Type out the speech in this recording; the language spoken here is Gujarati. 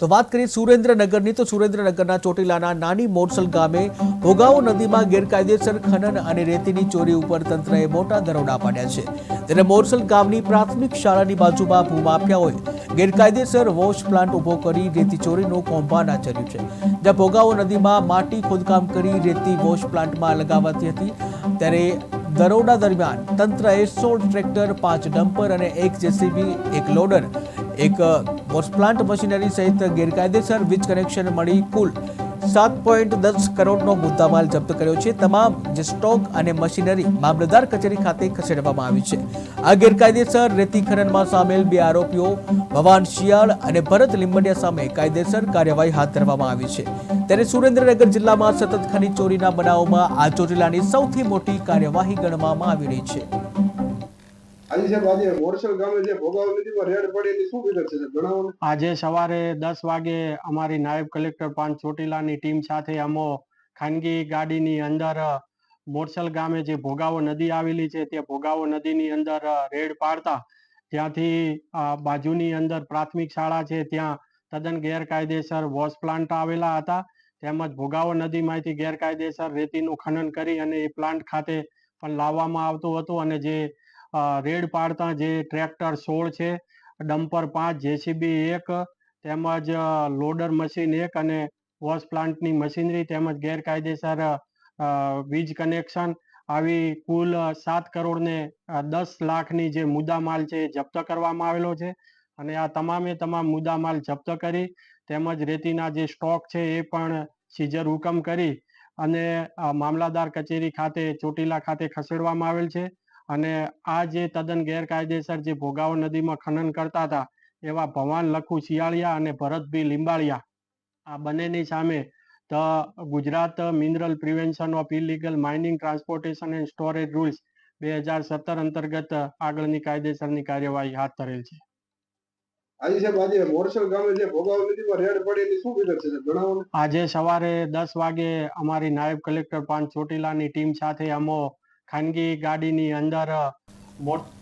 તો વાત કરીએ સુરેન્દ્રનગરની, તો સુરેન્દ્રનગરના ચોટીલાના નાની મોરસલ ગામે ભોગાવો નદીમાં ગેરકાયદેસર ખનન અને રેતીની ચોરી ઉપર તંત્રએ મોટા દરોડા પાડ્યા છે. જ્યારે મોરસલ ગામની પ્રાથમિક શાળાની બાજુમાં ભૂમાફિયાઓએ ગેરકાયદેસર વોશ પ્લાન્ટ ઊભો કરી રેતી ચોરીનું કૌભાંડ આચર્યું છે. જ્યાં ભોગાવો નદીમાં માટી ખોદકામ કરી રેતી વોશ પ્લાન્ટમાં લગાવાતી હતી. ત્યારે દરોડા દરમિયાન તંત્રએ સોળ ટ્રેક્ટર, પાંચ ડમ્પર અને એક જેસીબી, એક લોડર, એક વોશ પ્લાન્ટ મશીનરી સહિત ગેરકાયદેસર વીજ કનેક્શન મળી કુલ સાત પોઈન્ટ દસ કરોડનો મુદ્દામાલ જપ્ત કર્યો છે. તમામ જે સ્ટોક અને મશીનરી મામલતદાર કચેરી ખાતે ખસેડવામાં આવી છે. આ ગેરકાયદેસર રેતી ખનનમાં સામેલ બે આરોપીઓ, ભવાન શિયાળ અને ભરત લીંબડિયા સામે કાયદેસર કાર્યવાહી હાથ ધરવામાં આવી છે. ત્યારે સુરેન્દ્રનગર જિલ્લામાં સતત ખનીજ ચોરીના બનાવોમાં આ ચોટીલાની સૌથી મોટી કાર્યવાહી ગણવામાં આવી રહી છે. આજે સાહેબ આજે સવારે દસ વાગે અમારી નાયબ કલેક્ટર પાંચ ચોટીલાની ટીમ સાથે અમો ખાનગી ગાડીની અંદર મોરસલ ગામે જે ભોગાવો નદી આવેલી છે તે ભોગાવો નદીની અંદર રેડ પાડતા. ત્યાંથી બાજુની અંદર પ્રાથમિક શાળા છે ત્યાં તદ્દન ગેરકાયદેસર વોશ પ્લાન્ટ આવેલા હતા. તેમજ ભોગાવો નદીમાંથી ગેરકાયદેસર રેતીનું ખનન કરી અને એ પ્લાન્ટ ખાતે પણ લાવવામાં આવતું હતું અને જે રેડ પાડતા જે ટ્રેક્ટર સોળ છે, ડમ્પર પાંચ, જેસીબી એક, તેમજ લોડર મશીન એક અને વોશ પ્લાન્ટની મશીનરી તેમજ ગેરકાયદેસર વીજ કનેક્શન. આવી કુલ સાત કરોડ ને દસ લાખની જે મુદ્દામાલ છે એ જપ્ત કરવામાં આવેલો છે. અને આ તમામે તમામ મુદ્દામાલ જપ્ત કરી, તેમજ રેતીના જે સ્ટોક છે એ પણ સીઝર હુકમ કરી અને મામલાદાર કચેરી ખાતે ચોટીલા ખાતે ખસેડવામાં આવેલ છે. અને આ જે તદ્દન ગેરકાયદેસર જે ભોગાવો નદીમાં ખનન કરતા હતા એવા ભવાન લખુ શિયાળિયા અને ભરતભી લીંબાળિયા આ બંનેની સામે the Gujarat mineral prevention of illegal mining transportation and storage rules બે હજાર સત્તર અંતર્ગત આગળની કાયદેસરની કાર્યવાહી હાથ ધરેલ છે. આજે સવારે દસ વાગે અમારી નાયબ કલેક્ટર પાન ચોટીલાની ટીમ સાથે અમો ખાનગી ગાડીની અંદર મોટ